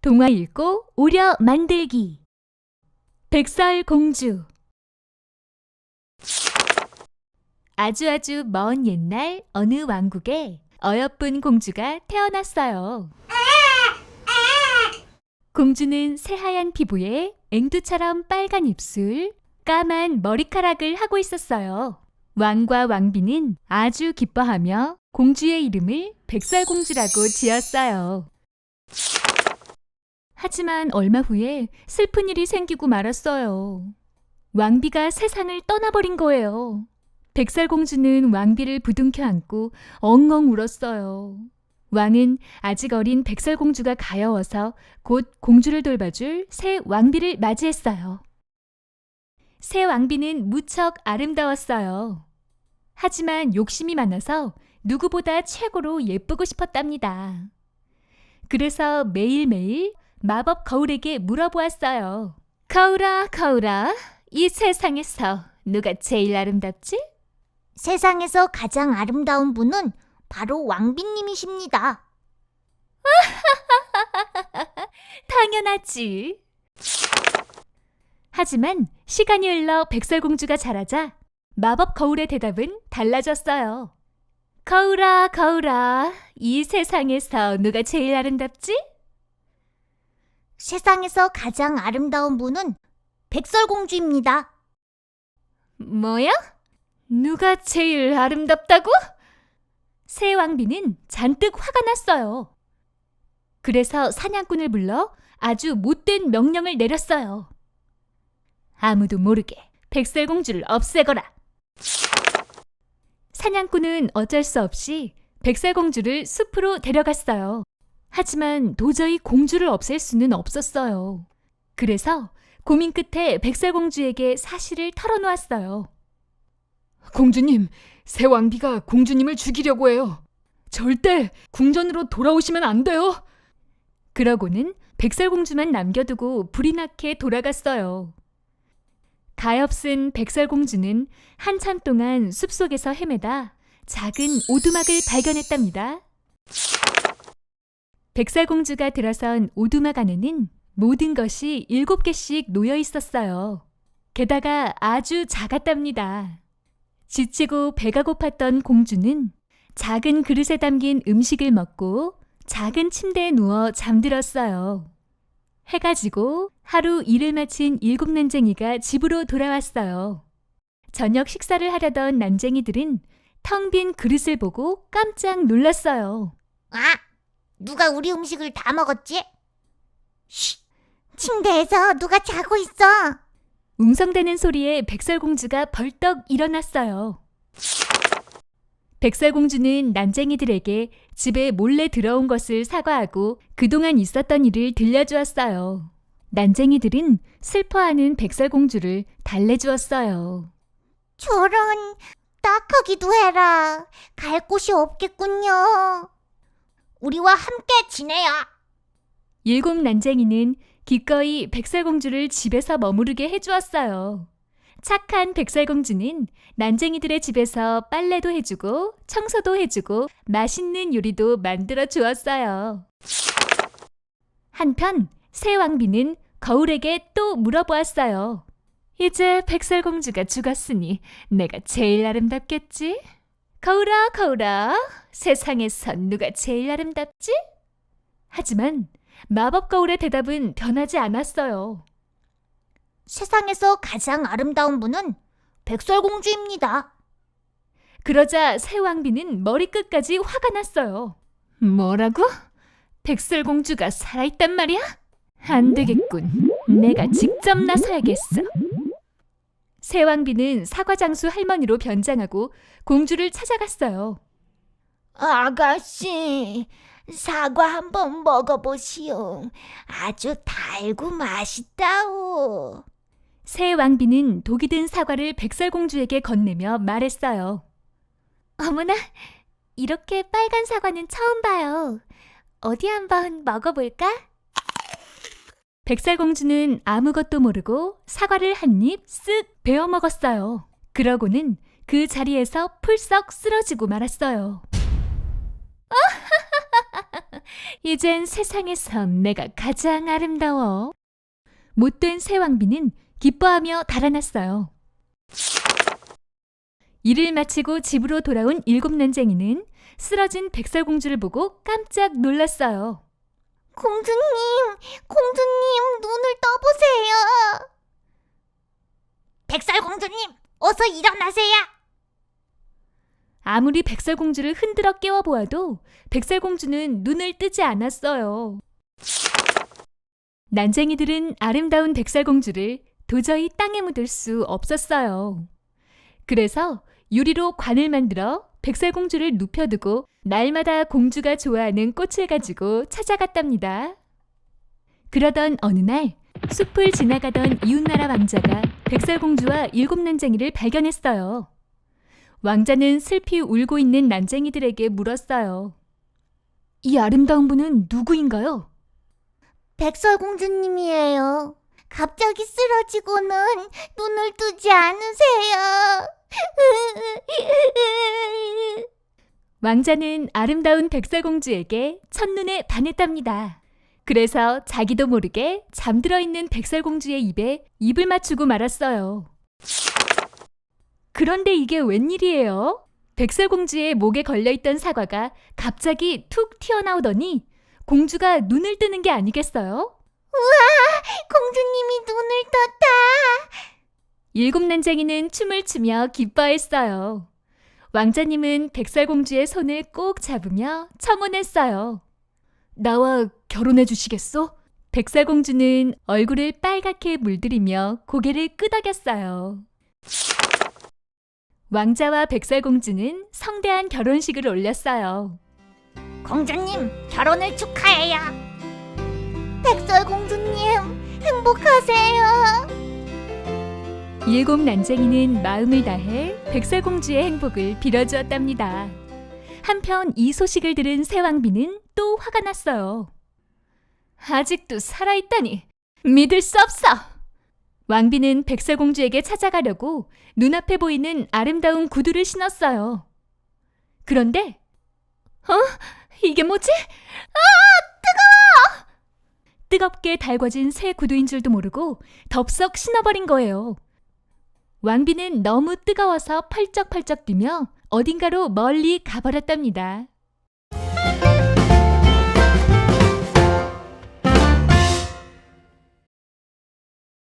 동화 읽고 오려 만들기 백설 공주 아주 아주 먼 옛날 어느 왕국에 어여쁜 공주가 태어났어요. 공주는 새하얀 피부에 앵두처럼 빨간 입술, 까만 머리카락을 하고 있었어요. 왕과 왕비는 아주 기뻐하며 공주의 이름을 백설공주라고 지었어요. 하지만 얼마 후에 슬픈 일이 생기고 말았어요. 왕비가 세상을 떠나버린 거예요. 백설공주는 왕비를 부둥켜 안고 엉엉 울었어요. 왕은 아직 어린 백설공주가 가여워서 곧 공주를 돌봐줄 새 왕비를 맞이했어요. 새 왕비는 무척 아름다웠어요. 하지만 욕심이 많아서 누구보다 최고로 예쁘고 싶었답니다. 그래서 매일매일 마법 거울에게 물어보았어요. 거울아, 거울아, 이 세상에서 누가 제일 아름답지? 세상에서 가장 아름다운 분은 바로 왕비님이십니다. 당연하지. 하지만 시간이 흘러 백설공주가 자라자 마법 거울의 대답은 달라졌어요. 거울아, 거울아, 이 세상에서 누가 제일 아름답지? 세상에서 가장 아름다운 분은 백설공주입니다. 뭐야? 누가 제일 아름답다고? 새 왕비는 잔뜩 화가 났어요. 그래서 사냥꾼을 불러 아주 못된 명령을 내렸어요. 아무도 모르게 백설공주를 없애거라. 사냥꾼은 어쩔 수 없이 백설공주를 숲으로 데려갔어요. 하지만 도저히 공주를 없앨 수는 없었어요. 그래서 고민 끝에 백설공주에게 사실을 털어놓았어요. 공주님, 새 왕비가 공주님을 죽이려고 해요. 절대 궁전으로 돌아오시면 안 돼요. 그러고는 백설공주만 남겨두고 불이 나게 돌아갔어요. 가엾은 백설공주는 한참 동안 숲속에서 헤매다 작은 오두막을 발견했답니다. 백설공주가 들어선 오두막 안에는 모든 것이 일곱 개씩 놓여 있었어요. 게다가 아주 작았답니다. 지치고 배가 고팠던 공주는 작은 그릇에 담긴 음식을 먹고 작은 침대에 누워 잠들었어요. 해가 지고 하루 일을 마친 일곱 난쟁이가 집으로 돌아왔어요. 저녁 식사를 하려던 난쟁이들은 텅 빈 그릇을 보고 깜짝 놀랐어요. 아, 누가 우리 음식을 다 먹었지? 쉿, 침대에서 누가 자고 있어. 웅성대는 소리에 백설공주가 벌떡 일어났어요. 백설공주는 난쟁이들에게 집에 몰래 들어온 것을 사과하고 그동안 있었던 일을 들려주었어요. 난쟁이들은 슬퍼하는 백설공주를 달래주었어요. 저런, 딱하기도 해라. 갈 곳이 없겠군요. 우리와 함께 지내요. 일곱 난쟁이는 기꺼이 백설공주를 집에서 머무르게 해주었어요. 착한 백설공주는 난쟁이들의 집에서 빨래도 해주고 청소도 해주고 맛있는 요리도 만들어 주었어요. 한편 새 왕비는 거울에게 또 물어보았어요. 이제 백설공주가 죽었으니 내가 제일 아름답겠지? 거울아, 거울아, 세상에선 누가 제일 아름답지? 하지만 마법 거울의 대답은 변하지 않았어요. 세상에서 가장 아름다운 분은 백설공주입니다. 그러자 새 왕비는 머리끝까지 화가 났어요. 뭐라고? 백설공주가 살아있단 말이야? 안 되겠군. 내가 직접 나서야겠어. 새 왕비는 사과장수 할머니로 변장하고 공주를 찾아갔어요. 아가씨, 사과 한번 먹어보시오. 아주 달고 맛있다오. 새 왕비는 독이 든 사과를 백설공주에게 건네며 말했어요. 어머나, 이렇게 빨간 사과는 처음 봐요. 어디 한번 먹어볼까? 백설공주는 아무것도 모르고 사과를 한 입 쓱 베어 먹었어요. 그러고는 그 자리에서 풀썩 쓰러지고 말았어요. 이젠 세상에선 내가 가장 아름다워. 못된 새 왕비는 기뻐하며 달아났어요. 일을 마치고 집으로 돌아온 일곱 난쟁이는 쓰러진 백설공주를 보고 깜짝 놀랐어요. 공주님, 공주님, 눈을 떠보세요. 백설공주님, 어서 일어나세요. 아무리 백설공주를 흔들어 깨워 보아도 백설공주는 눈을 뜨지 않았어요. 난쟁이들은 아름다운 백설공주를 도저히 땅에 묻을 수 없었어요. 그래서 유리로 관을 만들어 백설공주를 눕혀두고 날마다 공주가 좋아하는 꽃을 가지고 찾아갔답니다. 그러던 어느 날 숲을 지나가던 이웃나라 왕자가 백설공주와 일곱 난쟁이를 발견했어요. 왕자는 슬피 울고 있는 난쟁이들에게 물었어요. 이 아름다운 분은 누구인가요? 백설공주님이에요. 갑자기 쓰러지고는 눈을 뜨지 않으세요. 왕자는 아름다운 백설공주에게 첫눈에 반했답니다. 그래서 자기도 모르게 잠들어 있는 백설공주의 입에 입을 맞추고 말았어요. 그런데 이게 웬일이에요? 백설공주의 목에 걸려있던 사과가 갑자기 툭 튀어나오더니 공주가 눈을 뜨는 게 아니겠어요? 공주님이 눈을 떴다. 일곱 난쟁이는 춤을 추며 기뻐했어요. 왕자님은 백설공주의 손을 꼭 잡으며 청혼했어요. 나와 결혼해 주시겠어? 백설공주는 얼굴을 빨갛게 물들이며 고개를 끄덕였어요. 왕자와 백설공주는 성대한 결혼식을 올렸어요. 공주님, 결혼을 축하해요. 백설공주님, 행복하세요. 일곱 난쟁이는 마음을 다해 백설공주의 행복을 빌어주었답니다. 한편 이 소식을 들은 새왕비는 또 화가 났어요. 아직도 살아있다니 믿을 수 없어! 왕비는 백설공주에게 찾아가려고 눈앞에 보이는 아름다운 구두를 신었어요. 그런데, 어? 이게 뭐지? 아! 뜨겁게 달궈진 새 구두인 줄도 모르고 덥석 신어버린 거예요. 왕비는 너무 뜨거워서 펄쩍펄쩍 뛰며 어딘가로 멀리 가버렸답니다.